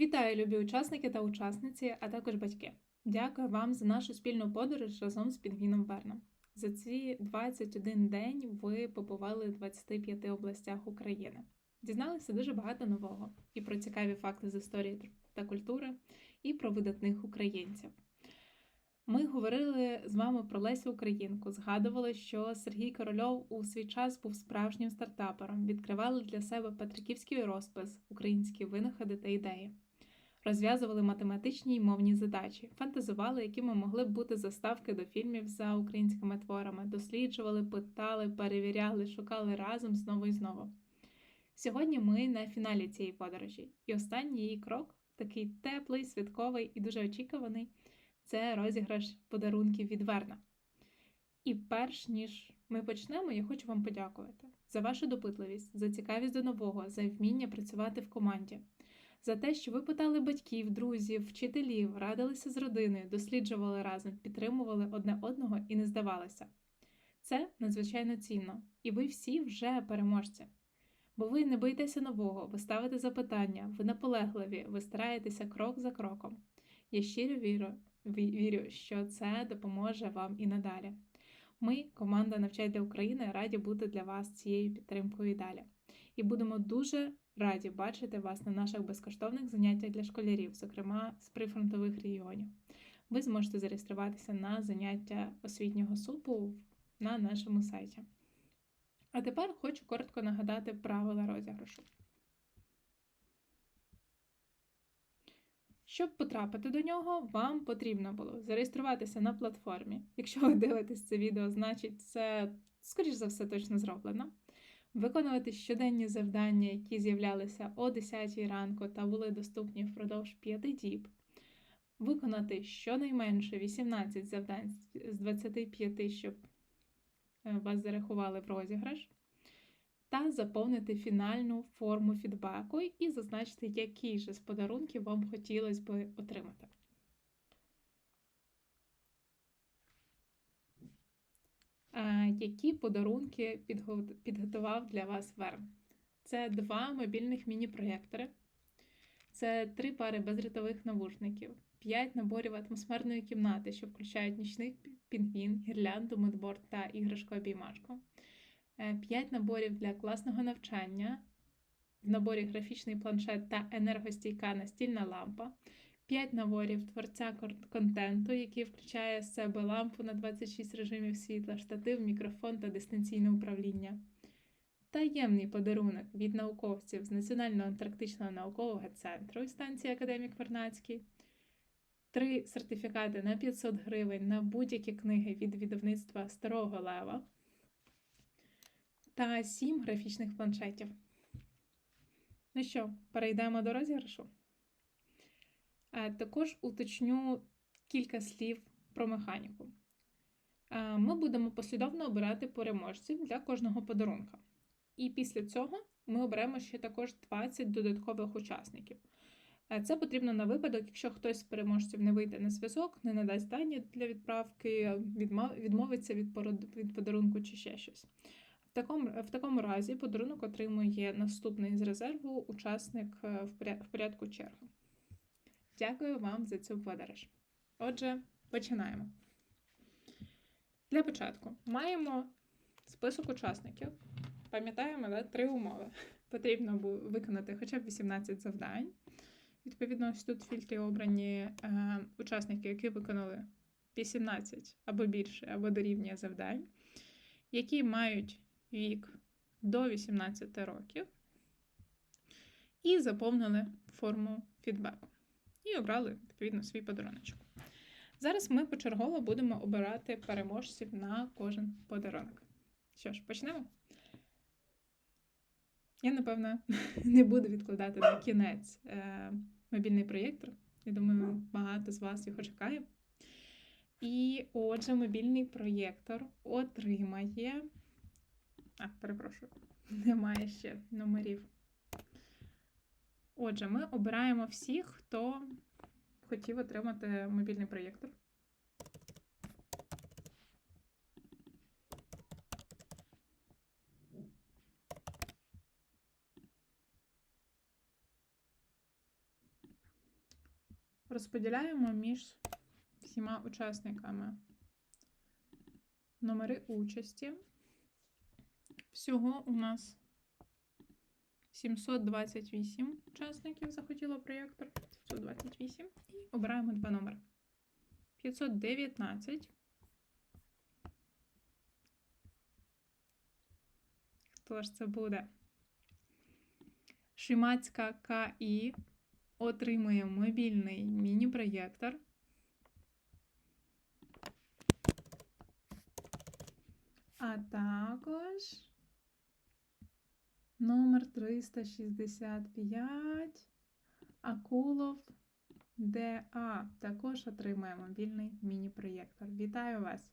Вітаю, любі учасники та учасниці, а також батьки. Дякую вам за нашу спільну подорож разом з Пінгвіном Верном. За ці 21 день ви побували в 25 областях України. Дізналися дуже багато нового і про цікаві факти з історії та культури, і про видатних українців. Ми говорили з вами про Лесю Українку, згадували, що Сергій Корольов у свій час був справжнім стартапером, відкривали для себе патриківський розпис, українські винаходи та ідеї, розв'язували математичні й мовні задачі, фантазували, якими могли б бути заставки до фільмів за українськими творами, досліджували, питали, перевіряли, шукали разом знову і знову. Сьогодні ми на фіналі цієї подорожі, і останній її крок такий теплий, святковий і дуже очікуваний це розіграш подарунків від Верна. І перш ніж ми почнемо, я хочу вам подякувати за вашу допитливість, за цікавість до нового, за вміння працювати в команді, за те, що ви питали батьків, друзів, вчителів, радилися з родиною, досліджували разом, підтримували одне одного і не здавалися. Це надзвичайно цінно, і ви всі вже переможці. Бо ви не боїтеся нового, ви ставите запитання, ви наполегливі, ви стараєтеся крок за кроком. Я щиро вірю, вірю, що це допоможе вам і надалі. Ми, команда Навчайте України, раді бути для вас цією підтримкою і далі. І будемо дуже раді бачити вас на наших безкоштовних заняттях для школярів, зокрема з прифронтових регіонів. Ви зможете зареєструватися на заняття освітнього супу на нашому сайті. А тепер хочу коротко нагадати правила розіграшу. Щоб потрапити до нього, вам потрібно було зареєструватися на платформі. Якщо ви дивитесь це відео, значить це, скоріш за все, точно зроблено. Виконувати щоденні завдання, які з'являлися о 10 ранку та були доступні впродовж 5 діб. Виконати щонайменше 18 завдань з 25, щоб е, вас зарахували в розіграш та заповнити фінальну форму фідбеку і зазначити, який же з подарунків вам хотілося б отримати. Які подарунки підготував для вас Верм? Це два мобільних міні-проєктори, це три пари безрятових навушників, п'ять наборів атмосферної кімнати, що включають нічний пінгвін, гірлянду, медборд та іграшку обіймашку 5 е, наборів для класного навчання, в наборі графічний планшет та енергостійка настільна лампа, 5 наборів творця контенту, який включає в себе лампу на 26 режимів світла, штатив, мікрофон та дистанційне управління. Таємний подарунок від науковців з Національного антарктичного наукового центру станції Академік Вернацький. Три сертифікати на 500 гривень на будь-які книги від видавництва Старого Лева та 7 графічних планшетів. Ну що, перейдемо до розіграшу. Е, також уточню кілька слів про механіку. Е, ми будемо послідовно обирати переможців для кожного подарунка. І після цього ми оберемо ще також 20 додаткових учасників. Е, це потрібно на випадок, якщо хтось з переможців не вийде на зв'язок, не надасть дані для відправки, відмовиться від подарунку чи ще щось. В такому в такому разі подарунок отримує наступний з резерву учасник в порядку черги. Дякую вам за цю подорож. Отже, починаємо. Для початку маємо список учасників. Пам'ятаємо да, три умови. Потрібно виконати хоча б 18 завдань. Відповідно, ось тут в фільтрі обрані е, учасники, які виконали 18 або більше, або дорівнює завдань, які мають вік до 18 років і заповнили форму фідбеку. І обрали, відповідно, свій подаруночок. Зараз ми почергово будемо обирати переможців на кожен подарунок. Що ж, почнемо? Я, напевно, не буду відкладати на кінець е, мобільний проєктор. Я думаю, багато з вас його чекає. І отже, мобільний проєктор отримає а, перепрошую, немає ще номерів. Отже, ми обираємо всіх, хто хотів отримати мобільний проєктор. розподіляємо між всіма учасниками номери участі. Всього у нас 728 учасників захотіло проєктор. 728. І обираємо два номери. 519. Хто ж це буде? Шимацька КІ отримує мобільний міні-проєктор. А також номер 365 Акулов ДА також отримує мобільний міні-проєктор. Вітаю вас!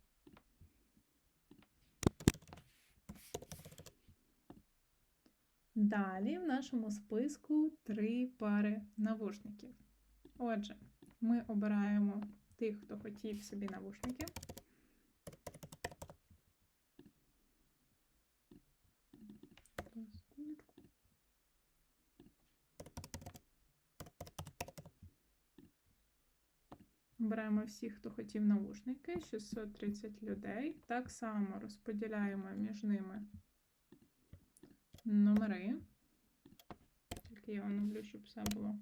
Далі в нашому списку три пари навушників. Отже, ми обираємо тих, хто хотів собі навушники. Обираємо всіх, хто хотів навушники, 630 людей. Так само розподіляємо між ними номери. Тільки я оновлю, щоб все було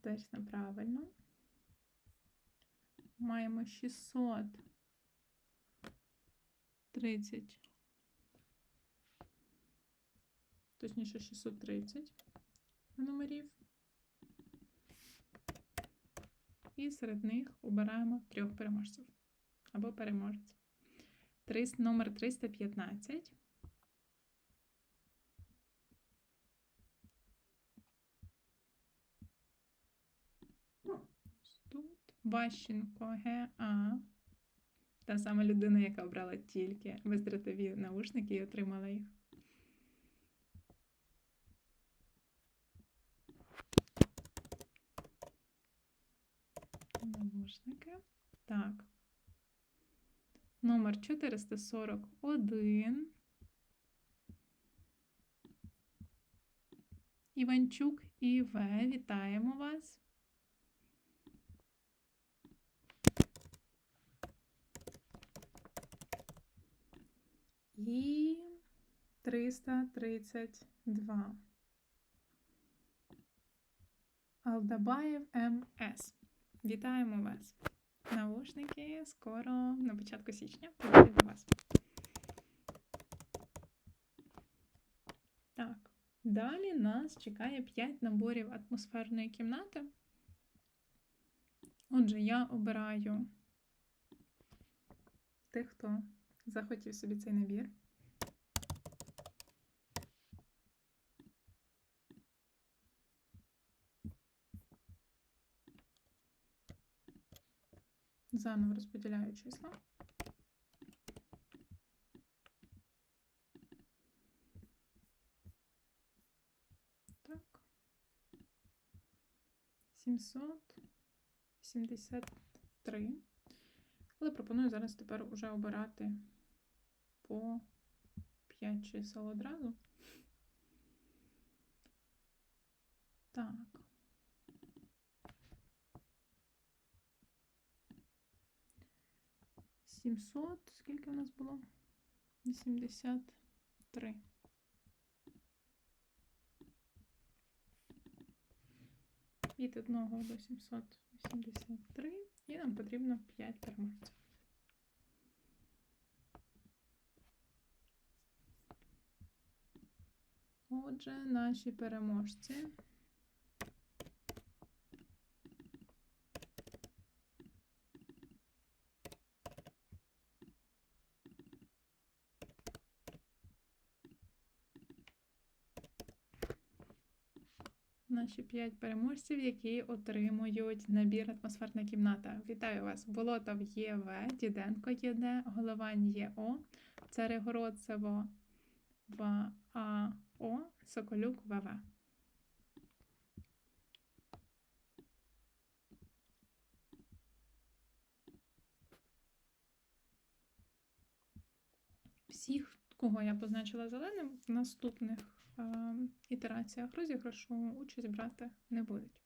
точно правильно. Маємо 630, точніше 630 номерів. І серед них обираємо трьох переможців або переможець. Номер 315. Ось Тут Ващенко ГА. Та сама людина, яка обрала тільки бездротові наушники і отримала їх. Навушники. Так. Номер 441. Іванчук ІВ. Вітаємо вас. І 332. Алдабаєв МС. Вітаємо вас! Навушники скоро на початку січня приїдуть до вас. Так, далі нас чекає 5 наборів атмосферної кімнати. Отже, я обираю тих, хто захотів собі цей набір. Заново розподіляю числа. Так. 773. Але пропоную зараз тепер уже обирати по 5 чисел одразу. Так. Сімсот. Скільки у нас було? 83. Від 1 до 783. І нам потрібно 5 переможців. Отже, наші переможці. Наші 5 переможців, які отримують набір атмосферна кімната. Вітаю вас! Болотов ЄВ, Діденко ЄД, Головань ЄО, Царегородцево ВАО, Соколюк ВВ. Всіх, кого я позначила зеленим, наступних ітераціях розіграшу участь брати не будуть.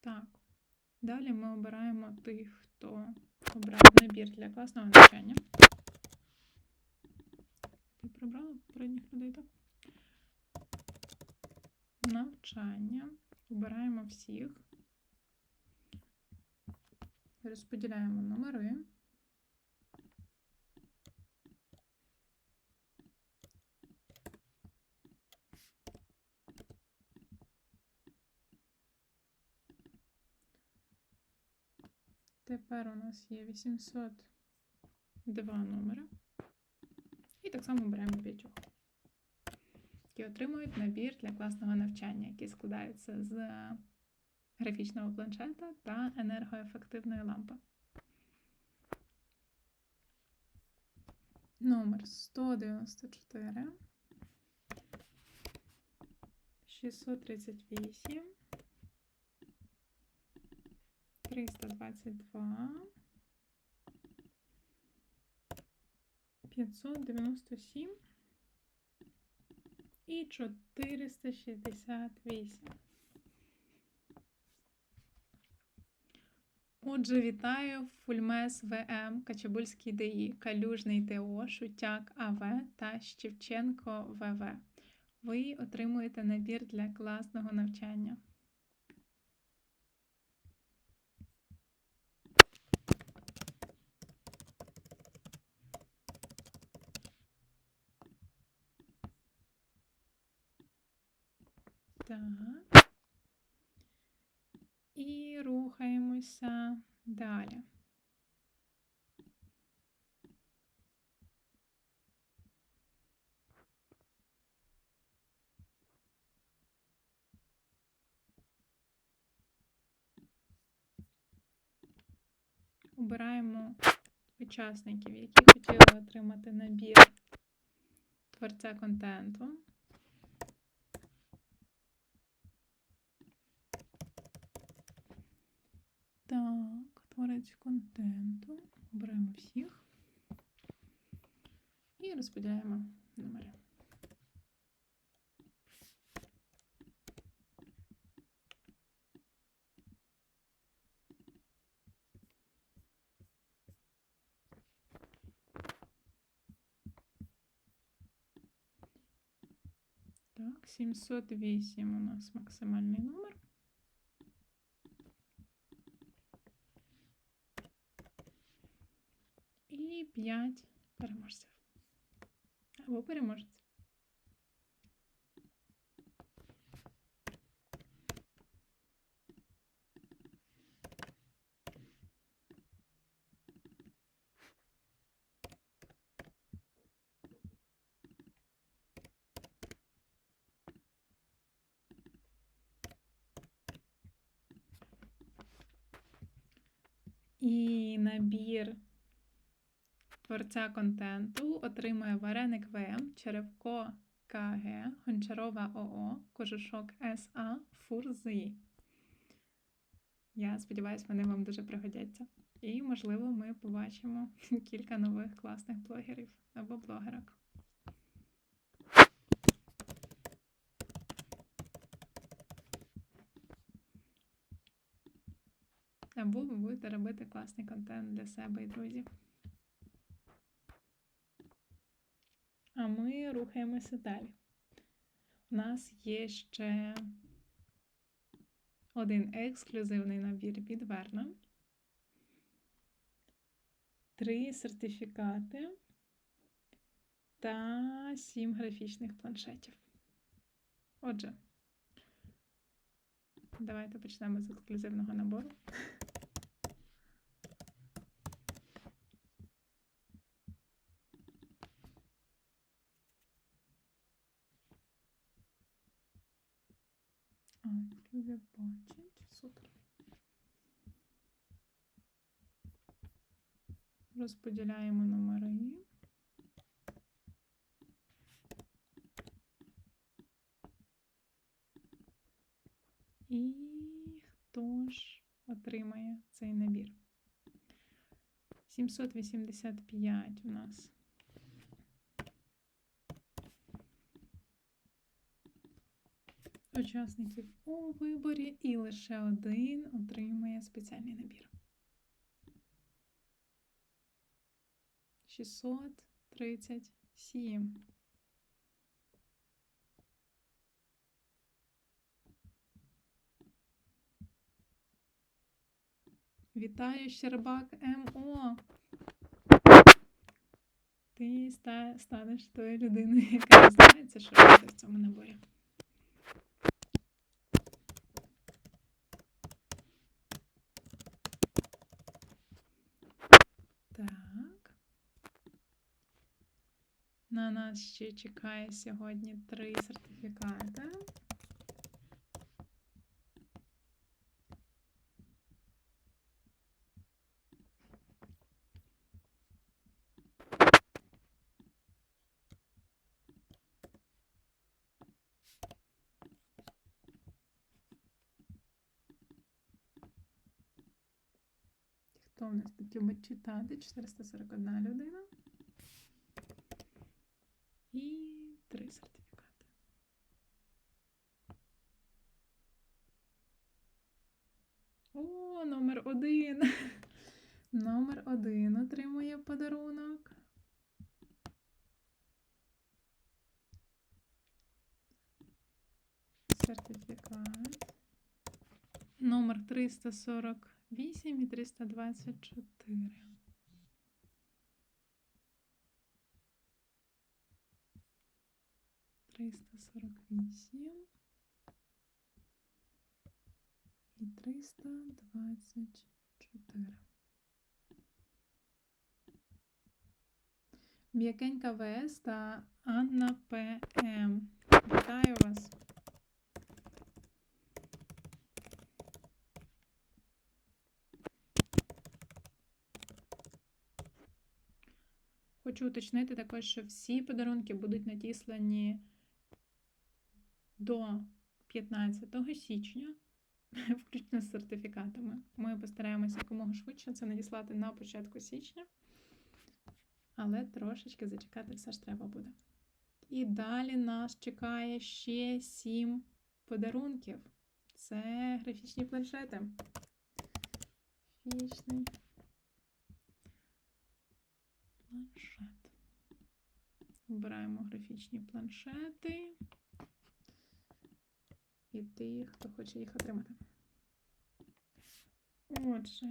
Так. Далі ми обираємо тих, хто обрав набір для класного навчання. Ти прибрала попередніх людей, так? Навчання. Обираємо всіх. Розподіляємо номери. Тепер у нас є 802 номери. І так само беремо п'ятьох, які отримують набір для класного навчання, який складається з графічного планшета та енергоефективної лампи. Номер 194, 638, 322, 597 і 468. Отже, вітаю Фульмес ВМ, Качабульський ДІ, Калюжний ТО, Шутяк АВ та Щевченко ВВ. Ви отримуєте набір для класного навчання. Так. І рухаємося далі. Обираємо учасників, які хотіли отримати набір творця контенту. Так, творець контенту. Обираємо всіх і розподіляємо номери. Так, 708 у нас максимальний номер. 5 переможців. Або переможець. І набір творця контенту отримує Вареник ВМ, Черевко КГ, Гончарова ОО, Кожушок СА, Фурзи. Я сподіваюся, вони вам дуже пригодяться. І, можливо, ми побачимо кілька нових класних блогерів або блогерок. Або ви будете робити класний контент для себе і друзів. А ми рухаємося далі. У нас є ще один ексклюзивний набір від Верна, три сертифікати та сім графічних планшетів. Отже, давайте почнемо з ексклюзивного набору. А, люди бачать. Супер. Розподіляємо номери. І хто ж отримає цей набір? 785 у нас. Учасників у виборі, і лише один отримає спеціальний набір. 637. Вітаю, Щербак МО. Ти станеш тою людиною, яка дізнається, що робити в цьому наборі. Так. На нас ще чекає сьогодні три сертифікати. Хто в нас тут любить читати? 441 людина. І три сертифікати. О, номер один. Номер один отримує подарунок. Сертифікат. Номер 348 і 324. Триста сорок вісім і триста двадцять чотири. М'якенька ВС та Анна ПМ. Вітаю вас. Хочу уточнити також, що всі подарунки будуть надіслані до 15 січня, включно з сертифікатами. Ми постараємося якомога швидше це надіслати на початку січня, але трошечки зачекати все ж треба буде. І далі нас чекає ще 7 подарунків. Це графічні планшети. Графічний планшет. Вибираємо графічні планшети і тих, хто хоче їх отримати. Отже,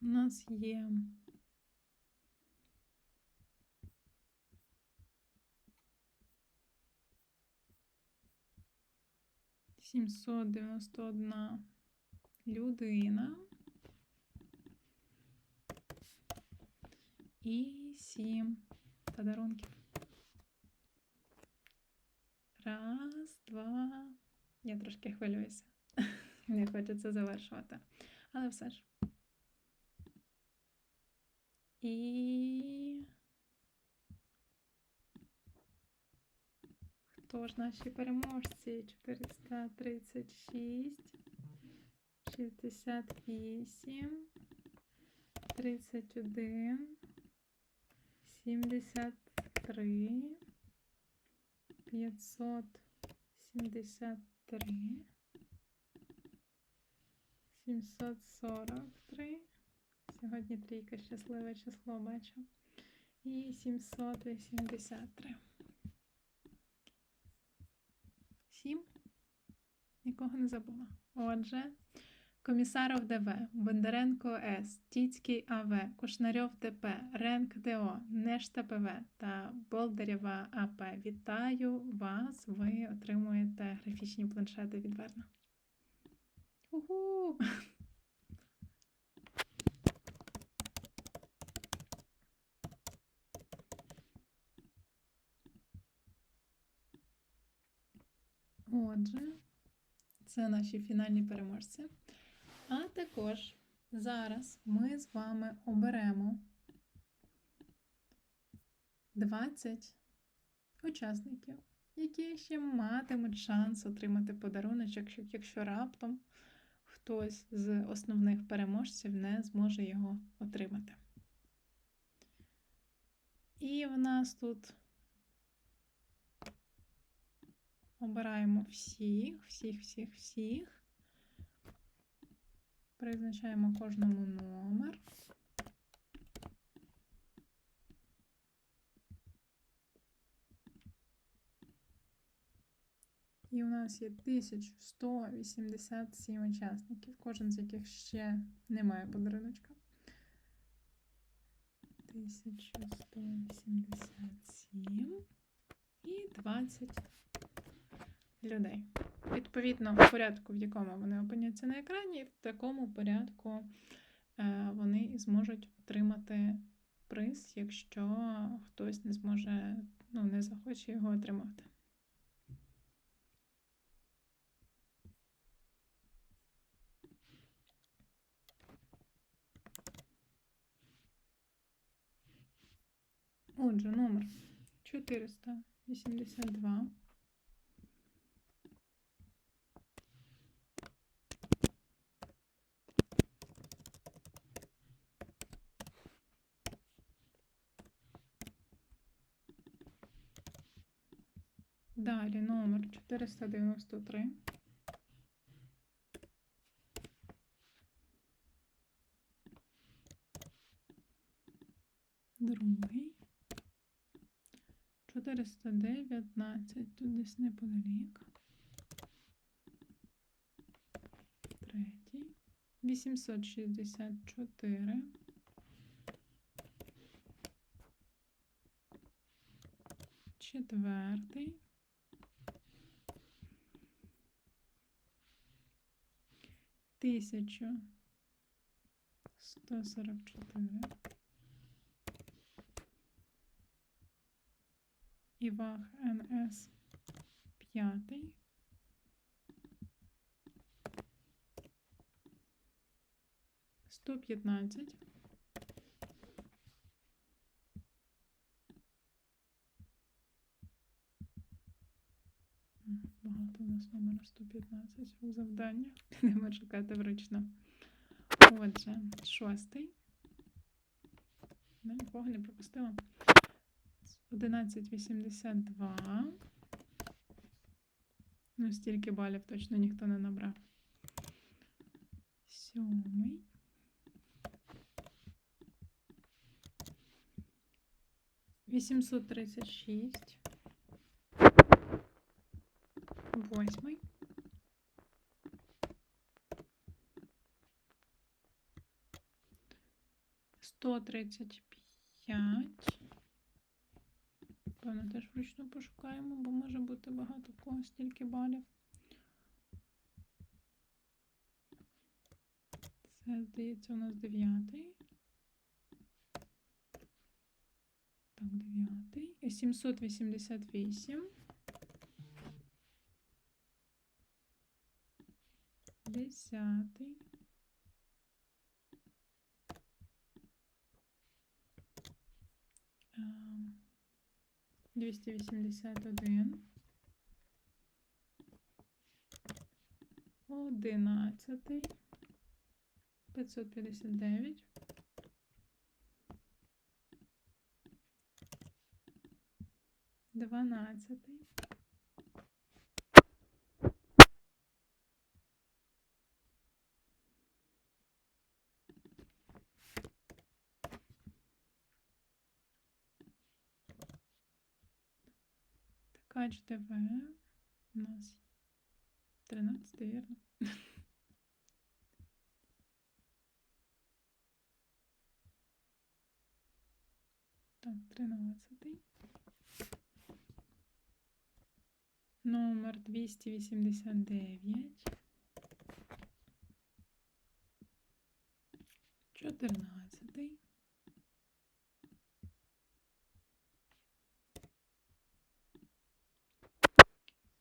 у нас є сімсот дев'яносто одна людина. І сім подарунків. Раз, два. Я трошки хвилююся. Не хочеться завершувати. Але все ж. І. Хто ж наші переможці? 436, 68, 31. 73, 573, 743. Сьогодні трійка щасливе число бачу. І 783. Сім. Нікого не забула. Отже. Комісаров ДВ, Бондаренко С, Тіцький АВ, Кушнарьов ТП, Ренк ДО, Нешта ПВ та Болдарєва АП. Вітаю вас! Ви отримуєте графічні планшети від Верна. Уху! Отже, це наші фінальні переможці. А також зараз ми з вами оберемо 20 учасників, які ще матимуть шанс отримати подаруночок, якщо раптом хтось з основних переможців не зможе його отримати. І в нас тут Обираємо всіх, всіх, всіх, всіх. Призначаємо кожному номер. І у нас є 1187 учасників, кожен з яких ще не має подаруночка. 1187 і 20 людей. Відповідно, в порядку, в якому вони опиняться на екрані, в такому порядку е, вони і зможуть отримати приз, якщо хтось не зможе, ну, не захоче його отримати. Отже, номер 482. Далі номер 493. Другий. 419, тут десь неподалік. Третій. 864. Четвертий. Тисячу сто сорок чотири. Івах НС п'ятий. Сто п'ятнадцять. Нас номера 115 у завданнях. Будемо шукати вручну. Отже, шостий. Ну, Нікого не пропустила. 1182. Ну, стільки балів точно ніхто не набрав. Сьомий. Вісімсот тридцять шість. Восьмий. Сто тридцять п'ять. Певно, теж вручну пошукаємо, бо може бути багато кого стільки балів. Це, здається, у нас дев'ятий. Так, дев'ятий. 788. Десятий. Ем, 281. Одинадцятий. 559. Дванадцятий. ТВ у нас 13, верно? Так, 13. Номер 289. 14.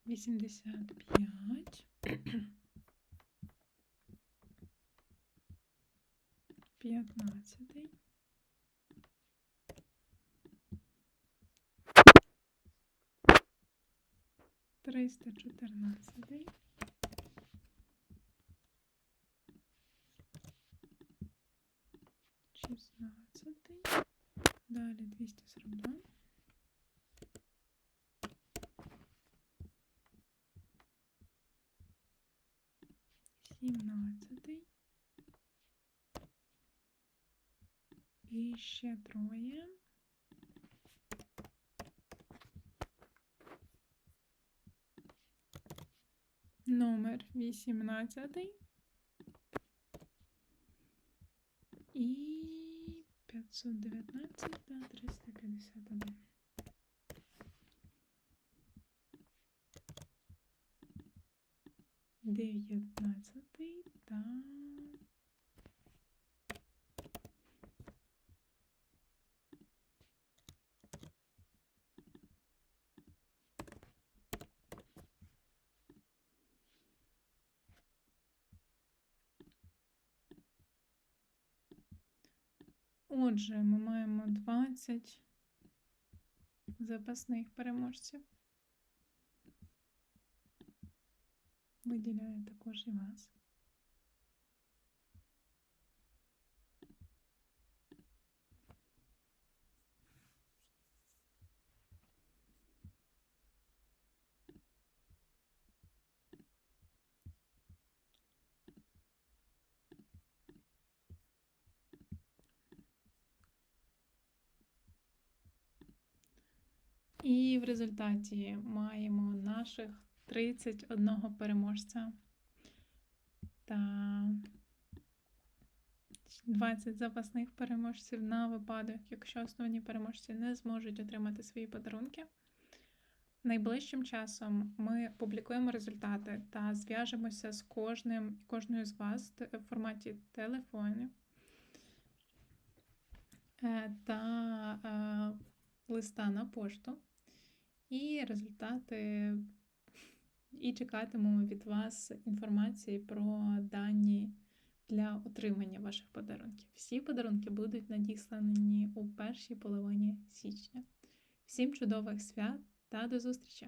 Вісімдесят п'ять. П'ятнадцятий. Триста чотирнадцятий. Шістнадцятий. Далі двісті сорок два. І ще троє. Номер 18. І 519 та 351. Дев'ятнадцятий та Отже, ми маємо 20 запасних переможців. Виділяю також і вас. І в результаті маємо наших 31 переможця та 20 запасних переможців на випадок, якщо основні переможці не зможуть отримати свої подарунки. Найближчим часом ми публікуємо результати та зв'яжемося з кожним кожною з вас в форматі телефону е, та е, листа на пошту. І результати, і чекатимемо від вас інформації про дані для отримання ваших подарунків. Всі подарунки будуть надіслані у першій половині січня. Всім чудових свят та до зустрічі!